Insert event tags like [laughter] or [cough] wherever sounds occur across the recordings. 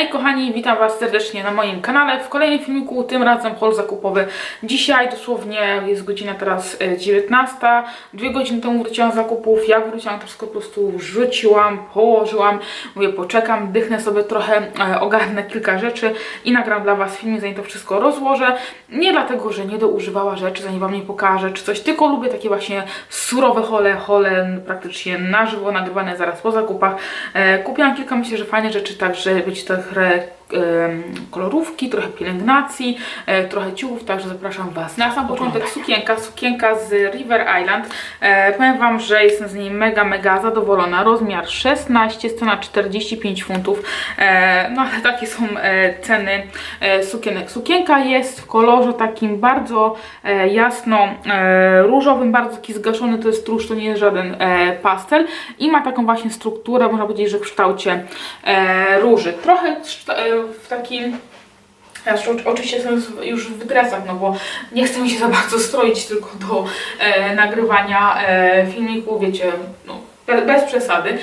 Hej kochani, witam Was serdecznie na moim kanale. W kolejnym filmiku, tym razem haul zakupowy. Dzisiaj dosłownie jest godzina teraz e, 19. Dwie godziny temu wróciłam z zakupów. Jak wróciłam, to wszystko po prostu rzuciłam, położyłam. Mówię, poczekam, dychnę sobie trochę, e, ogarnę kilka rzeczy i nagram dla Was filmik, zanim to wszystko rozłożę. Nie dlatego, że nie doużywała rzeczy, zanim Wam nie pokażę czy coś, tylko lubię takie właśnie surowe hole, hole praktycznie na żywo, nagrywane zaraz po zakupach. E, kupiłam kilka, myślę, że fajne rzeczy, także być trochę греки. Kolorówki, trochę pielęgnacji, e, trochę ciuchów, także zapraszam Was. Na sam początek sukienka, sukienka z River Island. E, powiem Wam, że jestem z niej mega, mega zadowolona. Rozmiar 16, cena 45 funtów. E, no ale takie są ceny sukienek. Sukienka jest w kolorze takim bardzo jasno różowym, bardzo taki zgaszony, to jest stróż, to nie jest żaden pastel i ma taką właśnie strukturę, można powiedzieć, że w kształcie róży. Trochę w takim ja oczywiście jestem już w dresach, no bo nie chcę mi się za bardzo stroić tylko do e, nagrywania e, filmiku, wiecie, no, bez przesady.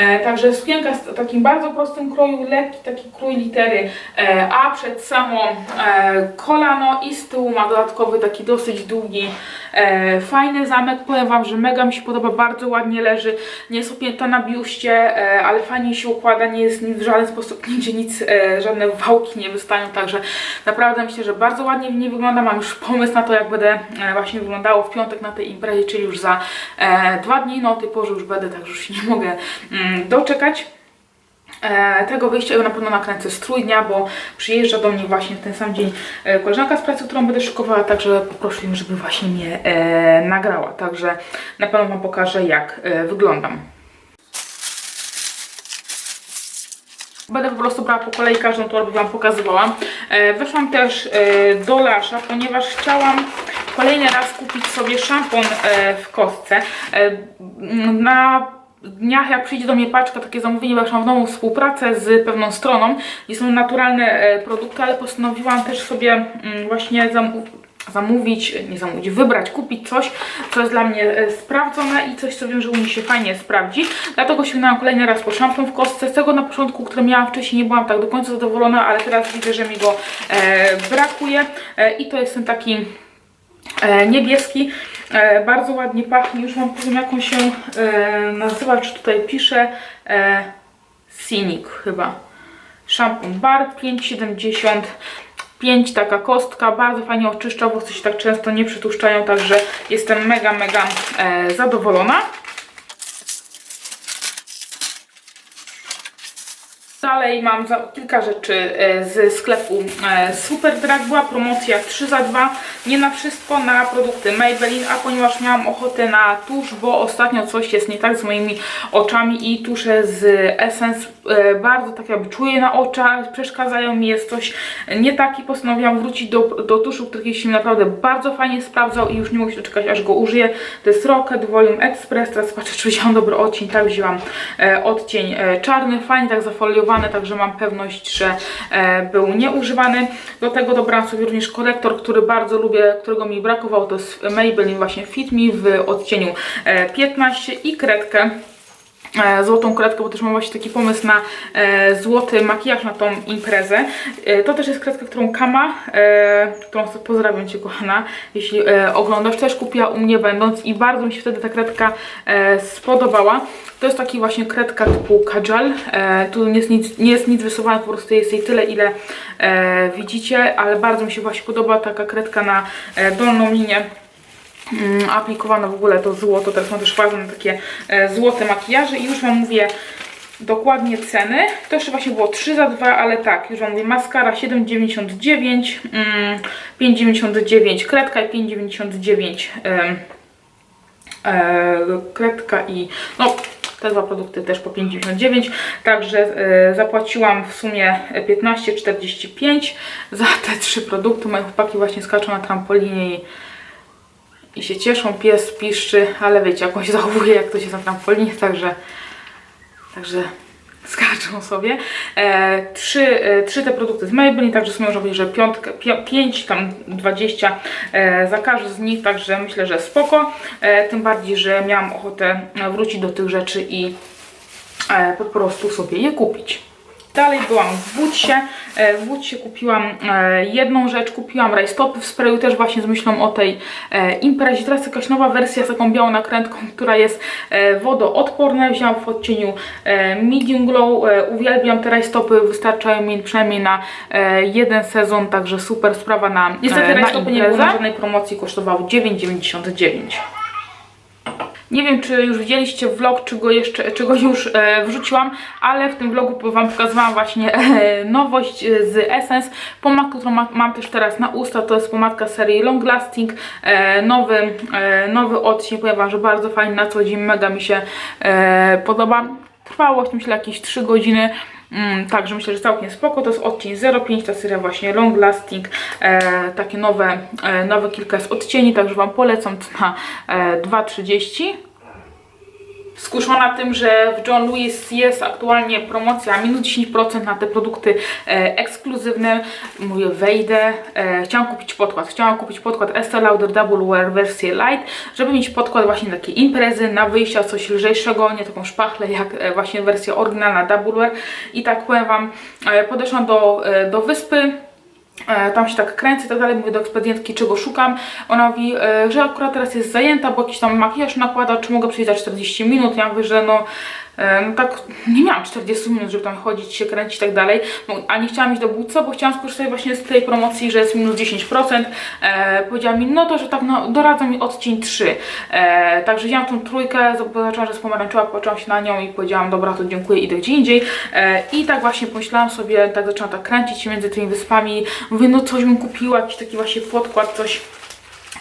E, także sukienka z takim bardzo prostym kroju, lekki taki krój litery e, A przed samo e, kolano i z tyłu ma dodatkowy taki dosyć długi, e, fajny zamek. Powiem Wam, że mega mi się podoba, bardzo ładnie leży, nie jest opięta na biuście, e, ale fajnie się układa, nie jest w żaden sposób nigdzie nic, e, żadne wałki nie wystają, także naprawdę myślę, że bardzo ładnie w niej wygląda. Mam już pomysł na to, jak będę e, właśnie wyglądało w piątek na tej imprezie, czyli już za e, dwa dni, no o tej już będę, także już się nie mogę mm, doczekać e, tego wyjścia na pewno nakręcę strój dnia, bo przyjeżdża do mnie właśnie w ten sam dzień e, koleżanka z pracy, którą będę szykowała, także poproszę ją, żeby właśnie mnie e, nagrała. Także na pewno Wam pokażę, jak wyglądam. Będę po prostu brała po kolei każdą torbę Wam pokazywała. E, weszłam też do Lasza, ponieważ chciałam kolejny raz kupić sobie szampon e, w kostce. E, na dniach, jak przyjdzie do mnie paczka, takie zamówienie, bo mam nową współpracę z pewną stroną i są naturalne e, produkty, ale postanowiłam też sobie właśnie zamówić nie zamówić, wybrać, kupić coś, co jest dla mnie sprawdzone i coś, co wiem, że u mnie się fajnie sprawdzi. Dlatego sięgnęłam kolejny raz po szampon w kostce. Z tego na początku, który miałam wcześniej, nie byłam tak do końca zadowolona, ale teraz widzę, że mi go e, brakuje e, i to jest ten taki niebieski. E, bardzo ładnie pachnie. Już Wam powiem, jaką się e, nazywa, czy tutaj pisze e, Cynic chyba. Szampon Bar 5,70 5 taka kostka, bardzo fajnie oczyszcza, włosy się tak często nie przytłuszczają, także jestem mega, mega e, zadowolona. Dalej mam kilka rzeczy e, z sklepu e, Superdrug. Była promocja 3 za 2. Nie na wszystko, na produkty Maybelline, a ponieważ miałam ochotę na tusz, bo ostatnio coś jest nie tak z moimi oczami i tusze z Essence e, bardzo tak jakby czuję na oczach, przeszkadzają mi, jest coś nie tak i postanowiłam wrócić do, do tuszu, który się naprawdę bardzo fajnie sprawdzał i już nie mogę się doczekać, aż go użyję. To jest Rocket Volume Express, teraz patrzę, czy wzięłam dobry odcień, tak wzięłam odcień czarny, fajnie tak także mam pewność, że e, był nieużywany. Do tego dobrałam sobie również korektor, który bardzo lubię, którego mi brakowało, to jest Maybelline właśnie Fit Me w odcieniu e, 15 i kredkę e, złotą kredkę, bo też mam właśnie taki pomysł na e, złoty makijaż na tą imprezę. E, to też jest kredka, którą Kama, e, którą pozdrawiam Cię kochana, jeśli e, oglądasz, też kupiła u mnie będąc i bardzo mi się wtedy ta kredka e, spodobała. To jest taki właśnie kredka typu kajal. E, tu nie jest nic, nie jest nic wysuwane, po prostu jest jej tyle, ile e, widzicie, ale bardzo mi się właśnie podoba taka kredka na e, dolną linię mm, aplikowane w ogóle to złoto, teraz mam też na takie e, złote makijaże i już Wam mówię dokładnie ceny. To jeszcze właśnie było 3 za 2, ale tak, już Wam mówię, maskara 7,99, mm, 5,99 kredka i 5,99 em, e, kredka i no te dwa produkty też po 5,99, także e, zapłaciłam w sumie 15,45 za te trzy produkty. Moje chłopaki właśnie skaczą na trampolinie i i się cieszą, pies piszczy, ale wiecie, jak on się zachowuje, jak to się na trampolinie, także, także skaczą sobie. E, trzy, e, trzy te produkty z Maybelline, także sobie można powiedzieć, że piątkę, pi- pięć, tam 20 e, za każdy z nich, także myślę, że spoko. E, tym bardziej, że miałam ochotę wrócić do tych rzeczy i e, po prostu sobie je kupić. Dalej byłam w Butsie. E, W Butsie kupiłam e, jedną rzecz, kupiłam rajstopy w sprayu też właśnie z myślą o tej e, imprezie. Teraz jakaś nowa wersja z taką białą nakrętką, która jest wodoodporna. Wzięłam w odcieniu medium glow. Uwielbiam te rajstopy, wystarczają mi przynajmniej na jeden sezon, także super sprawa na Niestety na rajstopy nie imprezę. były na żadnej promocji, kosztowały 9,99. Nie wiem, czy już widzieliście vlog, czy go jeszcze, czy go już e, wrzuciłam, ale w tym vlogu Wam pokazywałam właśnie e, nowość e, z Essence. Pomadkę, którą ma, mam też teraz na usta, to jest pomadka serii Long Lasting. E, nowy, e, nowy odcień, że bardzo fajny na co dzień, mega mi się e, podoba. Trwało, myślę, jakieś 3 godziny. Mm, także myślę, że całkiem spoko. To jest odcień 05, ta seria właśnie Long Lasting. E, takie nowe, e, nowe kilka z odcieni, także Wam polecam to na e, 2,30. Skuszona tym, że w John Lewis jest aktualnie promocja minus 10% na te produkty e, ekskluzywne. Mówię, wejdę. E, chciałam kupić podkład. Chciałam kupić podkład Estee Lauder Double Wear wersję light, żeby mieć podkład właśnie takie imprezy, na wyjścia, coś lżejszego, nie taką szpachlę jak e, właśnie wersja oryginalna Double Wear. I tak powiem Wam, e, podeszłam do, e, do wyspy. E, tam się tak kręcę i tak dalej, mówię do ekspedientki, czego szukam. Ona mówi, e, że akurat teraz jest zajęta, bo jakiś tam makijaż nakłada, czy mogę przyjść za 40 minut. Ja mówię, że no, no tak nie miałam 40 minut, żeby tam chodzić, się kręcić i tak dalej. No, a nie chciałam iść do Butca, bo chciałam skorzystać właśnie z tej promocji, że jest minus 10%. E, powiedziała mi, no to, że tak no, doradza mi odcień 3. E, także wziąłam tą trójkę, zobaczyłam, że jest pomarańczowa, patrzyłam się na nią i powiedziałam, dobra, to dziękuję, idę gdzie indziej. E, I tak właśnie pomyślałam sobie, tak zaczęłam tak kręcić się między tymi wyspami. Mówię, no coś bym kupiła, jakiś taki właśnie podkład, coś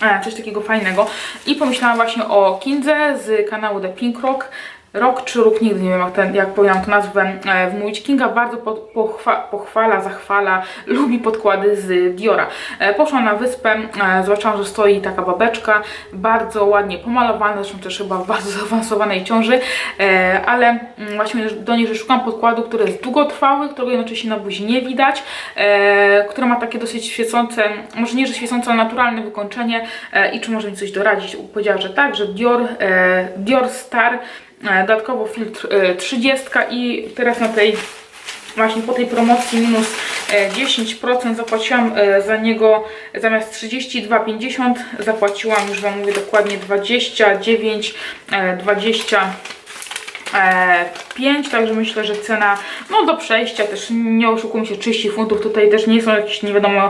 e, coś takiego fajnego. I pomyślałam właśnie o Kindze z kanału The Pink Rock. Rok czy róg, nigdy nie wiem jak, ten, jak to nazwę e, wmówić. Kinga bardzo pochwa, pochwala, zachwala, [laughs] lubi podkłady z Diora. E, poszłam na wyspę, e, zobaczyłam, że stoi taka babeczka, bardzo ładnie pomalowana, zresztą też chyba w bardzo [laughs] zaawansowanej ciąży, ale mm, właśnie do niej, że szukam podkładu, który jest długotrwały, którego jednocześnie na buzi nie widać, który ma takie dosyć świecące, może nie, że świecące, ale naturalne wykończenie i czy może mi coś doradzić. Powiedziała, że tak, że Dior, Dior Star, dodatkowo filtr e, 30 i teraz na tej właśnie po tej promocji minus e, 10% zapłaciłam e, za niego zamiast 32,50 zapłaciłam już Wam mówię dokładnie 29, e, 20 e, 5, także myślę, że cena no do przejścia też nie oszukujmy się 30 funtów, tutaj też nie są jakieś nie wiadomo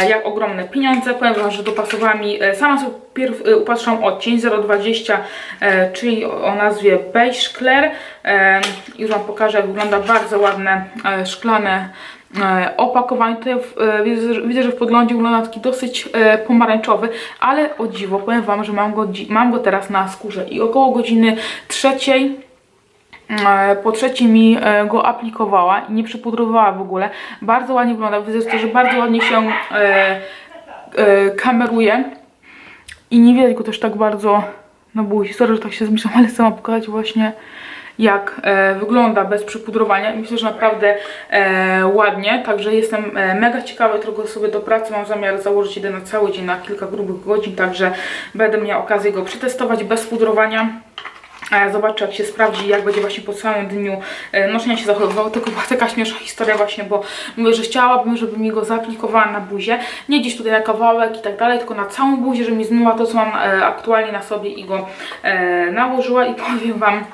e, jak ogromne pieniądze, powiem Wam, że dopasowała mi, e, sama sobie pierw e, upatrzyłam odcień 0,20, e, czyli o, nazwie Beige Claire, e, już Wam pokażę jak wygląda, bardzo ładne e, szklane e, opakowanie. Tutaj e, widzę, że- w podglądzie wygląda taki dosyć e, pomarańczowy, ale o dziwo powiem Wam, że mam go, mam go teraz na skórze i około godziny trzeciej e, po trzecie mi e, go aplikowała i nie przypudrowała w ogóle. Bardzo ładnie wygląda. Widzę, że bardzo ładnie się e, e, kameruje i nie widać go też tak bardzo na buzi. Sorry, że tak się zmieszam, ale chcę pokazać właśnie jak e, wygląda bez przypudrowania. Myślę, że naprawdę e, ładnie, także jestem e, mega ciekawa, którego sobie do pracy mam zamiar założyć jeden na cały dzień, na kilka grubych godzin, także będę miała okazję go przetestować bez pudrowania. Zobaczę jak się sprawdzi, jak będzie właśnie po całym dniu e, noszenia się zachowywał. Tylko była taka śmieszna historia właśnie, bo mówię, że chciałabym, żeby mi go zaaplikowała na buzię. Nie gdzieś tutaj na kawałek i tak dalej, tylko na całą buzię, żeby mi zmyła to, co mam e, aktualnie na sobie i go e, nałożyła i powiem Wam,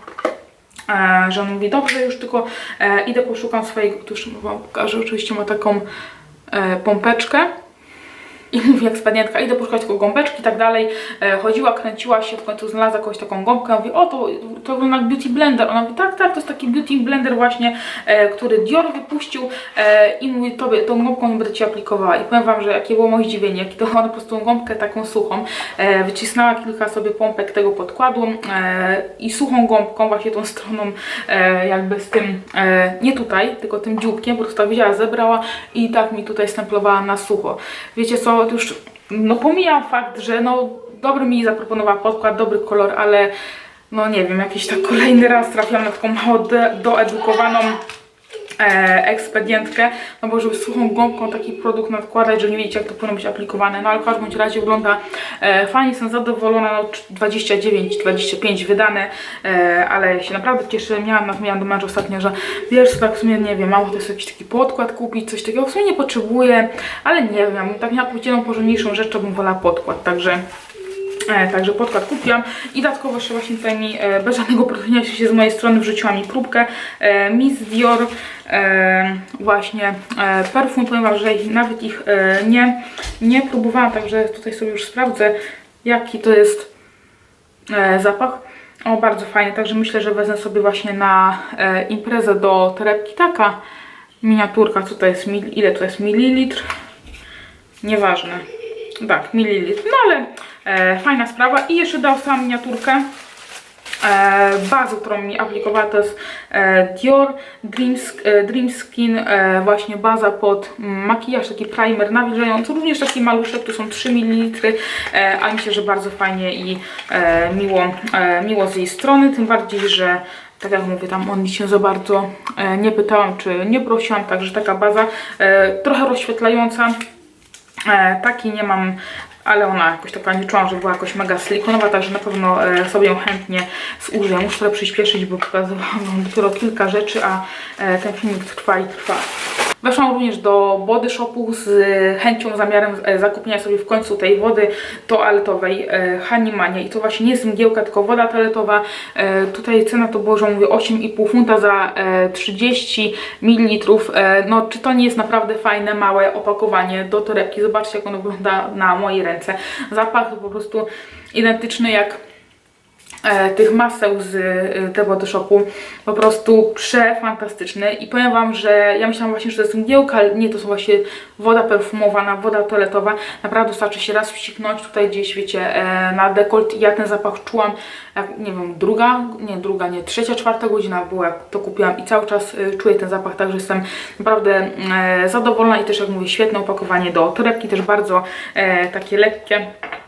że on mówi, dobrze, już tylko idę poszukam swojego, tu już Wam pokażę, oczywiście ma taką pompeczkę. I mówi ekspedientka, idę poszukać tylko gąbeczki i tak dalej. E, chodziła, kręciła się, w końcu znalazła jakąś taką gąbkę. Mówi, o to, to wygląda jak beauty blender. Ona mówi, tak, tak, to jest taki beauty blender właśnie, e, który Dior wypuścił e, i mówi, tobie, tą gąbką nie będę Ci aplikowała. I powiem Wam, że jakie było moje zdziwienie, jak to ona po prostu tą gąbkę taką suchą e, wycisnęła kilka sobie pompek tego podkładu e, i suchą gąbką, właśnie tą stroną e, jakby z tym, e, nie tutaj, tylko tym dzióbkiem, po prostu tak wzięła, zebrała i tak mi tutaj stemplowała na sucho. Wiecie co, już no pomijam fakt, że no dobry mi zaproponowała podkład, dobry kolor, ale no nie wiem, jakiś tak kolejny raz trafiłam na taką mało doedukowaną ekspedientkę, no bo żeby suchą gąbką taki produkt nadkładać, że nie wiecie jak to powinno być aplikowane, no ale w każdym bądź razie wygląda e, fajnie, jestem zadowolona, no 29-25 wydane, e, ale się naprawdę cieszę, miałam, miałam do męża ostatnio, że wiesz, tak w sumie nie wiem, mam to jest jakiś taki podkład kupić, coś takiego, w sumie nie potrzebuję, ale nie wiem, tak miała kupić jedną porządniejszą rzecz, to bym wolała podkład, także E, także podkład kupiłam i dodatkowo jeszcze właśnie tutaj mi e, bez żadnego proszenia się z mojej strony wrzuciła mi próbkę e, Miss Dior e, właśnie e, perfum, powiem wam, że nawet ich e, nie, nie próbowałam, także tutaj sobie już sprawdzę jaki to jest e, zapach. O, bardzo fajnie, także myślę, że wezmę sobie właśnie na e, imprezę do torebki taka miniaturka, co to jest, mil, ile to jest mililitr, nieważne. Tak, mililitr. No ale e, fajna sprawa. I jeszcze dał sam miniaturkę. E, bazę, którą mi aplikowała, to jest e, Dior Dream, e, Dream Skin, e, właśnie baza pod makijaż, taki primer nawilżający, również taki maluszek, tu są 3 ml, e, ale myślę, że bardzo fajnie i e, miło, e, miło z jej strony, tym bardziej, że tak jak mówię, tam on się za bardzo e, nie pytałam, czy nie prosiłam, także taka baza e, trochę rozświetlająca, E, taki nie mam, ale ona jakoś taka nie czułam, że była jakoś mega silikonowa, także na pewno e, sobie ją chętnie zużyję. Muszę trochę przyspieszyć, bo pokazywałam wam dopiero kilka rzeczy, a e, ten filmik trwa i trwa. Weszłam również do Body Shopu z chęcią, zamiarem e, zakupienia sobie w końcu tej wody toaletowej e, Hanimania. I to właśnie nie jest mgiełka, tylko woda toaletowa. E, tutaj cena to było, że mówię 8,5 funta za e, 30 ml. No czy to nie jest naprawdę fajne, małe opakowanie do torebki. Zobaczcie jak ono wygląda na mojej ręce. Zapach po prostu identyczny jak tych maseł z e, tego Body Shopu po prostu przefantastyczny i powiem Wam, że ja myślałam właśnie, że to jest mgiełka, ale nie, to są właśnie woda perfumowana, woda toaletowa, naprawdę wystarczy się raz wsiknąć tutaj gdzieś, wiecie, e, na dekolt i ja ten zapach czułam, jak, nie wiem, druga, nie druga, nie, trzecia, czwarta godzina była, jak to kupiłam i cały czas e, czuję ten zapach, także jestem naprawdę e, zadowolona i też jak mówię, świetne opakowanie do torebki, też bardzo e, takie lekkie, e,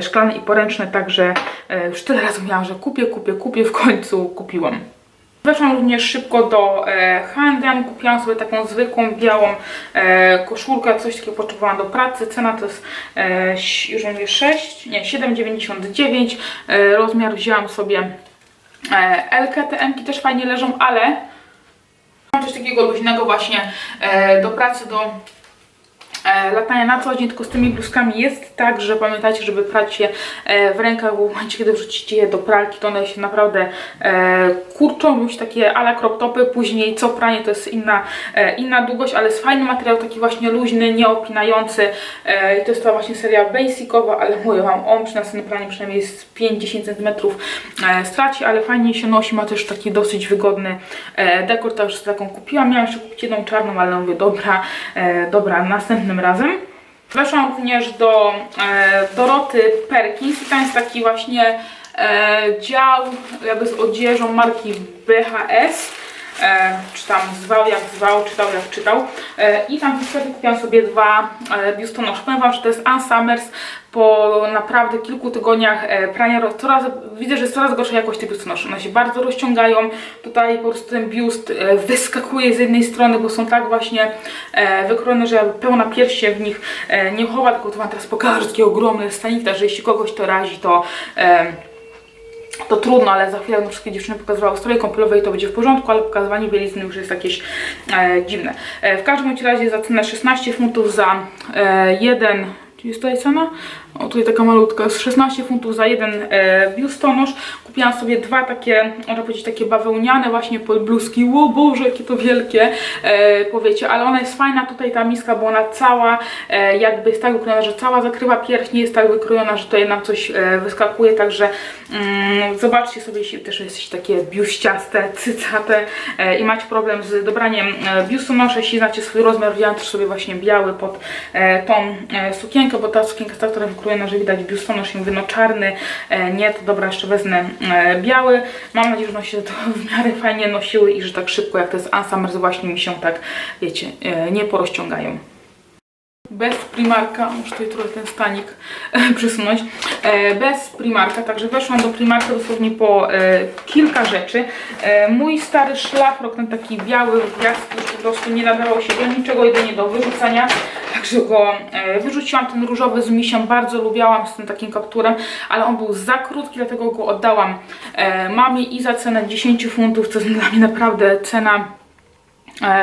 szklane i poręczne, także e, już tyle razy mówiłam, że kupię, kupię, kupię, w końcu kupiłam. Weszłam również szybko do e, H&M, kupiłam sobie taką zwykłą, białą e, koszulkę, coś takiego potrzebowałam do pracy, cena to jest e, już mówię 6, nie, 7,99, e, rozmiar wzięłam sobie e, LK, te M-ki też fajnie leżą, ale mam coś takiego luźnego właśnie e, do pracy, do e, latania na co dzień, tylko z tymi bluzkami jest tak, że pamiętajcie, żeby prać je e, w rękach, bo w momencie, kiedy wrzucicie je do pralki, to one się naprawdę e, kurczą, bądź takie ala crop topy, później co pranie to jest inna, e, inna długość, ale jest fajny materiał, taki właśnie luźny, nieopinający. E, i to jest ta właśnie seria basicowa, ale mówię Wam, on przy następnym praniu przynajmniej z 5-10 cm e, straci, ale fajnie się nosi, ma też taki dosyć wygodny e, dekor, już taką kupiłam, miałam jeszcze kupić jedną czarną, ale mówię, dobra, e, dobra, następnym razem. Weszłam również do e, Doroty Perkins i tam jest taki właśnie e, dział jakby z odzieżą marki BHS. E, czy tam zwał jak zwał, czytał jak czytał. E, I tam w sklepie kupiłam sobie dwa e, biustonosze. Powiem Wam, że to jest Ann Summers po naprawdę kilku tygodniach prania. Coraz, widzę, że jest coraz gorsza jakość tych biustonoszy. One się bardzo rozciągają. Tutaj po prostu ten biust wyskakuje z jednej strony, bo są tak właśnie wykrojone, że pełna pierś w nich nie chowa. Tylko to Wam teraz pokażę, takie ogromne stanita, że jeśli kogoś to razi, to... To trudno, ale za chwilę no, wszystkie dziewczyny pokazywały stroje kąpielowej, to będzie w porządku, ale pokazywanie bielizny już jest jakieś e, dziwne. E, w każdym razie za cenę 16 funtów za e, jeden, czy jest tutaj cena? O, tutaj taka malutka, jest 16 funtów za jeden e, biustonosz. Kupiłam sobie dwa takie, można powiedzieć, takie bawełniane właśnie pod bluzki. Ło Boże, jakie to wielkie, e, powiecie, ale ona jest fajna tutaj ta miska, bo ona cała e, jakby jest tak wykrojona, że cała zakrywa pierś, nie jest tak wykrojona, że tutaj nam coś e, wyskakuje, także mm, zobaczcie sobie, jeśli też jesteście takie biuściaste, cycate e, i macie problem z dobraniem e, biustonosza, jeśli znacie swój rozmiar, wziąłam też sobie właśnie biały pod e, tą e, sukienkę, bo ta sukienka jest tak, która wykrojona, że widać biustonosz i mówię, no czarny, e, nie, to dobra, jeszcze wezmę e, biały. Mam nadzieję, że one się to w miarę fajnie nosiły i że tak szybko, jak to jest Ann Summers, właśnie mi się tak, wiecie, e, nie porozciągają. Bez Primarka, muszę tutaj trochę ten stanik e, przesunąć, e, bez Primarka, także weszłam do Primarka dosłownie po e, kilka rzeczy. Mój stary szlafrok, ten taki biały gwiazdki już po prostu nie nadawał się do niczego, jedynie do wyrzucania, także go wyrzuciłam. Ten różowy z misiem bardzo lubiałam z tym takim kapturem, ale on był za krótki, dlatego go oddałam mamie i za cenę 10 funtów, to jest dla mnie naprawdę cena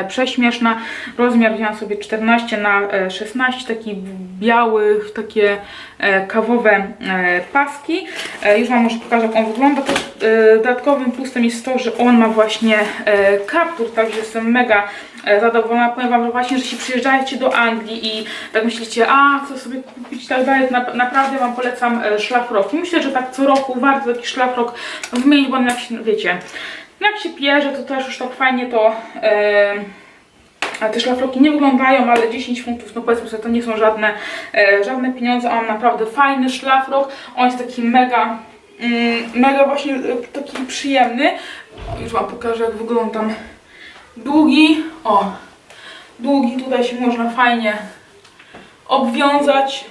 prześmieszna. Rozmiar wziąłam sobie 14 na e, 16, taki biały, takie e, kawowe e, paski. E, już Wam może pokażę jak on wygląda. E, dodatkowym plusem jest to, że on ma właśnie e, kaptur, także jestem mega e, zadowolona. Powiem Wam, że właśnie, że się przyjeżdżacie do Anglii i tak myślicie, a co sobie kupić i tak dalej, na, naprawdę Wam polecam e, szlafroki. Myślę, że tak co roku warto taki szlafrok wymienić, bo on wiecie, jak się pierze, to też już tak fajnie to... A te szlafroki nie wyglądają, ale 10 funtów, no powiedzmy sobie, to nie są żadne, e, żadne pieniądze. On naprawdę fajny szlafrok. On jest taki mega, mm, mega właśnie e, taki przyjemny. Już Wam pokażę, jak wyglądam. Długi, o, długi, tutaj się można fajnie obwiązać.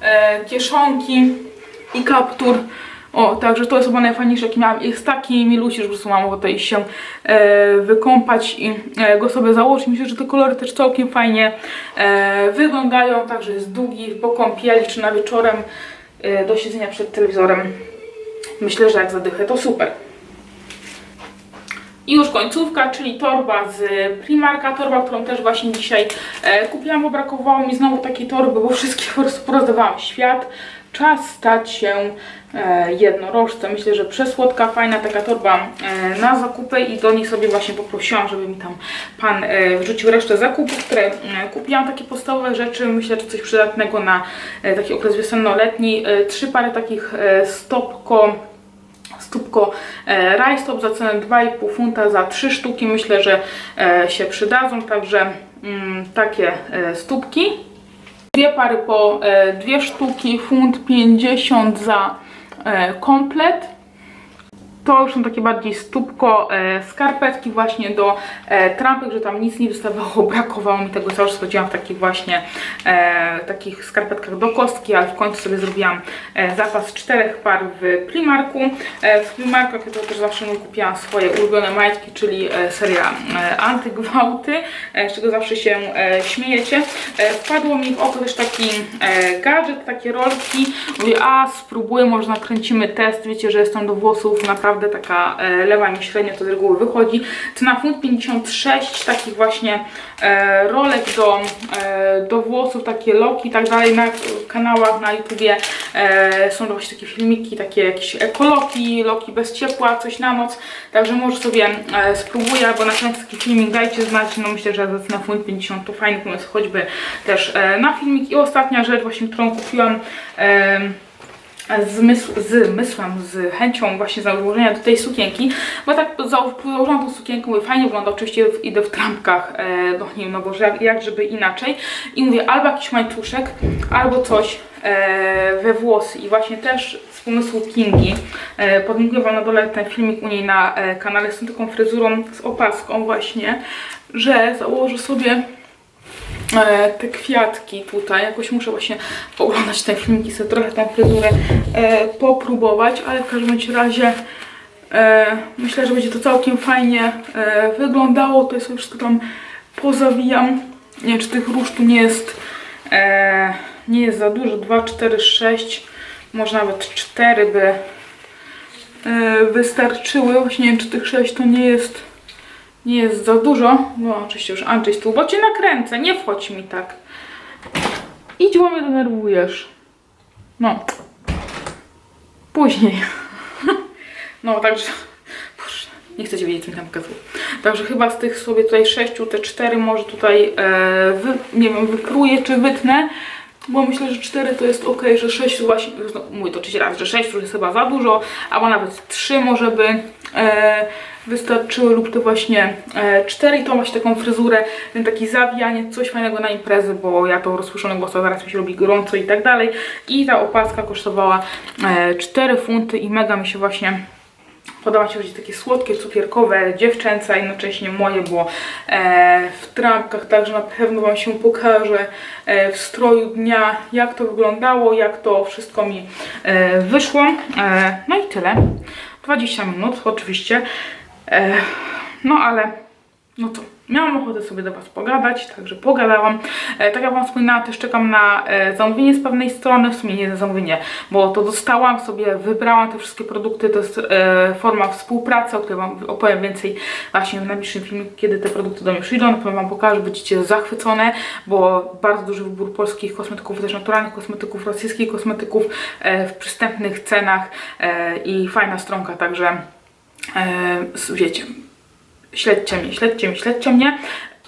E, kieszonki i kaptur. O, także to jest chyba najfajniejsze, jaki miałam. Jest taki milusi, że po prostu mam ochotę iść się e, wykąpać i e, go sobie założyć. Myślę, że te kolory też całkiem fajnie e, wyglądają. Także jest długi po kąpieli czy na wieczorem e, do siedzenia przed telewizorem. Myślę, że jak zadychę, to super. I już końcówka, czyli torba z Primarka, torba, którą też właśnie dzisiaj e, kupiłam, bo brakowało mi znowu takiej torby, bo wszystkie po prostu porozdawałam świat. Czas stać się e, jednorożcem. Myślę, że przesłodka, fajna taka torba e, na zakupy i do niej sobie właśnie poprosiłam, żeby mi tam pan e, wrzucił resztę zakupów, które kupiłam, takie podstawowe rzeczy. Myślę, że coś przydatnego na taki okres wiosenno-letni. Trzy pary takich stopko stópko e, rajstop za cenę 2,5 funta za 3 sztuki. Myślę, że e, się przydadzą, także mm, takie e, stópki. Dwie pary po e, dwie sztuki, funt 50 za e, komplet. To już są takie bardziej stópko e, skarpetki właśnie do e, trampek, że tam nic nie wystawało, [laughs] brakowało mi tego, cały czas chodziłam w takich właśnie e, takich skarpetkach do kostki, ale w końcu sobie zrobiłam e, zapas czterech par w Primarku. E, w Primarku, to też zawsze kupiłam swoje ulubione majtki, czyli e, seria e, antygwałty, e, z czego zawsze się e, śmiejecie. E, wpadło mi w oko też taki e, gadżet, takie rolki. Mówię, a spróbuję, może nakręcimy test. Wiecie, że jestem do włosów naprawdę taka e, lewa mi średnio to z reguły wychodzi. Cena funt 56 takich właśnie e, rolek do, e, do włosów, takie loki i tak dalej na kanałach na YouTubie są właśnie takie filmiki, takie jakieś ekoloki, loki bez ciepła, coś na noc. Także może sobie spróbuję, albo nakręcę taki filmik, dajcie znać. No myślę, że za cenę funt 50 to fajny pomysł, choćby też na filmik. I ostatnia rzecz właśnie, którą kupiłam e, z, mysł, z mysłem, z chęcią właśnie założenia do tej sukienki, bo tak zało- założyłam tą sukienkę, mówię, fajnie wygląda, oczywiście idę w trampkach e, do niej, no bo jak, jak żeby inaczej. I mówię, albo jakiś łańcuszek, albo coś e, we włosy. I właśnie też z pomysłu Kingi, e, podlinkuję Wam na dole ten filmik u niej na e, kanale z tą taką fryzurą, z opaską właśnie, że założę sobie te kwiatki tutaj. Jakoś muszę właśnie pooglądać ten filmik i sobie trochę tą fryzurę e, popróbować, ale w każdym razie e, myślę, że będzie to całkiem fajnie e, wyglądało. To sobie wszystko tam pozawijam. Nie wiem, czy tych róż tu nie jest e, nie jest za dużo. 2, 4, 6 może nawet 4 by e, wystarczyły. Właśnie nie wiem, czy tych 6 to nie jest nie jest za dużo. No oczywiście już Andrzej tyłu, bo cię nakręcę, nie wchodź mi tak. Idź, bo mnie denerwujesz. No. Później. [laughs] No, także... Boże, nie chcecie wiedzieć, co mi tam pokazuje. Także chyba z tych sobie tutaj sześciu, te cztery może tutaj, e, wy, nie wiem, wypruję czy wytnę. Bo myślę, że 4 to jest ok, że 6 właśnie, no, mówię to trzeci raz, że 6 już jest chyba za dużo, albo nawet 3 może by e, wystarczyły lub to właśnie e, 4 i to właśnie taką fryzurę, ten taki zawijanie, coś fajnego na imprezy, bo ja to rozpuszczone włosy, zaraz mi się robi gorąco i tak dalej. I ta opaska kosztowała e, 4 funty i mega mi się właśnie Podoba się takie słodkie, cukierkowe, dziewczęce, jednocześnie moje, bo e, w trampkach także na pewno Wam się pokaże e, w stroju dnia, jak to wyglądało, jak to wszystko mi e, wyszło. E, no i tyle. 20 minut oczywiście. No ale no to miałam ochotę sobie do Was pogadać, także pogadałam. E, tak jak Wam wspominałam, też czekam na e, zamówienie z pewnej strony, w sumie nie na zamówienie, bo to dostałam sobie, wybrałam te wszystkie produkty, to jest e, forma współpracy, o której Wam opowiem więcej właśnie w najbliższym filmie, kiedy te produkty do mnie przyjdą, na pewno Wam pokażę, będziecie zachwycone, bo bardzo duży wybór polskich kosmetyków, też naturalnych kosmetyków, rosyjskich kosmetyków w przystępnych cenach i fajna stronka, także wiecie, śledźcie mnie, śledźcie mnie, śledźcie mnie.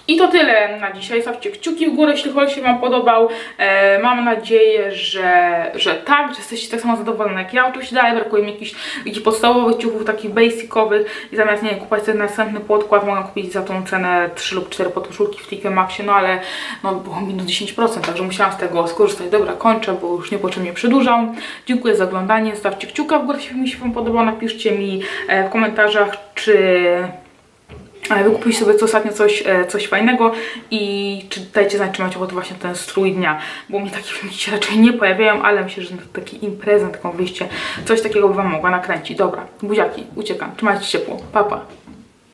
I to tyle na dzisiaj. Stawcie kciuki w górę, jeśli haul się Wam podobał. E, mam nadzieję, że, że tak, że jesteście tak samo zadowoleni jak ja. Oczywiście dalej brakuje mi jakichś, jakichś podstawowych ciuchów, takich basicowych i zamiast, nie kupować ten następny podkład, mogę kupić za tą cenę 3 lub 4 podkoszulki w TK Maxie, no ale no, było minus 10%, także musiałam z tego skorzystać. Dobra, kończę, bo już niepotrzebnie przedłużam. Dziękuję za oglądanie. Stawcie kciuka w górę, jeśli mi się Wam podobał. Napiszcie mi e, w komentarzach, czy ale wy kupiliście sobie co ostatnio coś, e, coś fajnego i czy dajcie znać, czy macie ochotę właśnie na ten strój dnia, bo mnie takie filmiki się raczej nie pojawiają, ale myślę, że to taki imprezę, taką wyjście, coś takiego by Wam mogła nakręcić. Dobra, buziaki, uciekam, trzymajcie się ciepło, pa pa.